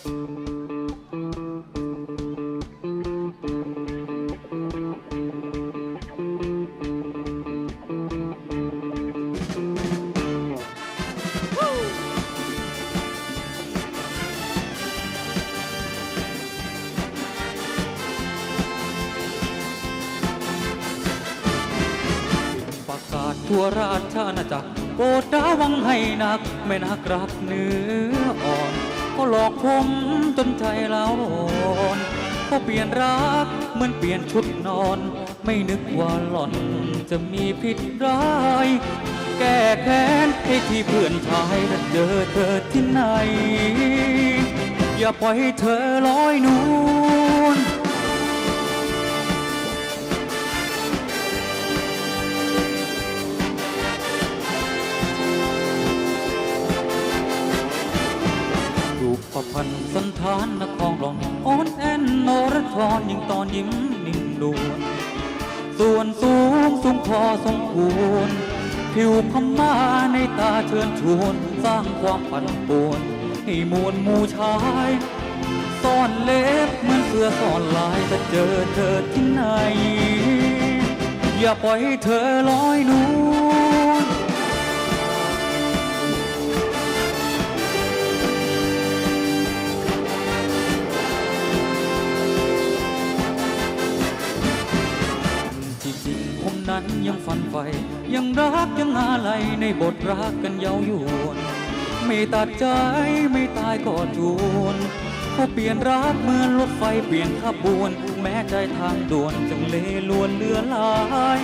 ประกาศทั่วราชอาณาจักรโปรดระวังให้นัก ไม่นักรับเนื้ออ่อน ขาหลอกผมจนใจเราอ่อนก็เปลี่ยนรักเหมือนเปลี่ยนชุดนอน ไม่นึกว่าหล่อนจะมีผิดร้าย แก้แค้นให้ที่เพื่อนชายเจอเธอที่ไหน อย่าปล่อยให้เธอลอยนว รูปประพันสันฐานนครหลองอ่อนแอนโนรทรยิ่งตอนยิ้มนิ่งดวนส่วนสูงสูงพอสมควรผิวพม่าในตาเชิญชวนสร้างความปันป่วนให้มวลมูชายซ่อนเล็บเหมือนเสื้อซ่อนลายจะเจอเธอที่ไหน อย่าปล่อยให้เธอลอยนวล นั้นยังฝันใฝ่ยังรักยังอะไรในบทรักกันเย้ายวนไม่ตัดใจไม่ตายก็จวนเขาเปลี่ยนรักเหมือนรถไฟเปลี่ยนขบวน แม้ใจทางด่วนจังเลลวนเลือลาย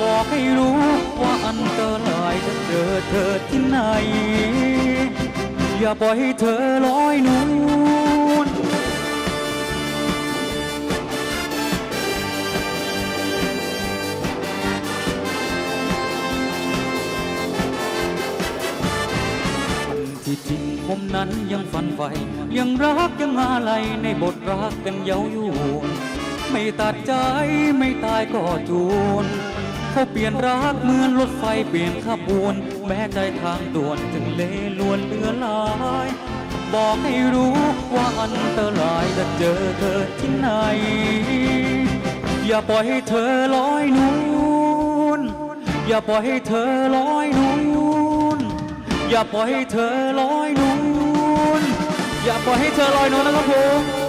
บอกให้รู้ว่าอันตรายจะเจอเธอที่ไหน อย่าปล่อยให้เธอลอยนวล นั้นยังฝันใฝ่ยังรักยังอะไรในบทรักกันเย้ายวนไม่ตัดใจไม่ตายก็จวนเขาเปลี่ยนรักเหมือนรถไฟเปลี่ยนขบวน แม้ใจทางด่วนถึงเลลวนเลือลาย บอกให้รู้ว่าอันตรายจะเจอเธอที่ไหน อย่าปล่อยให้เธอลอยนวลอย่าปล่อยให้เธอลอยนวลอย่าปล่อยให้เธอลอยนวล อย่าปล่อยให้เธอลอยนวลนะครับผม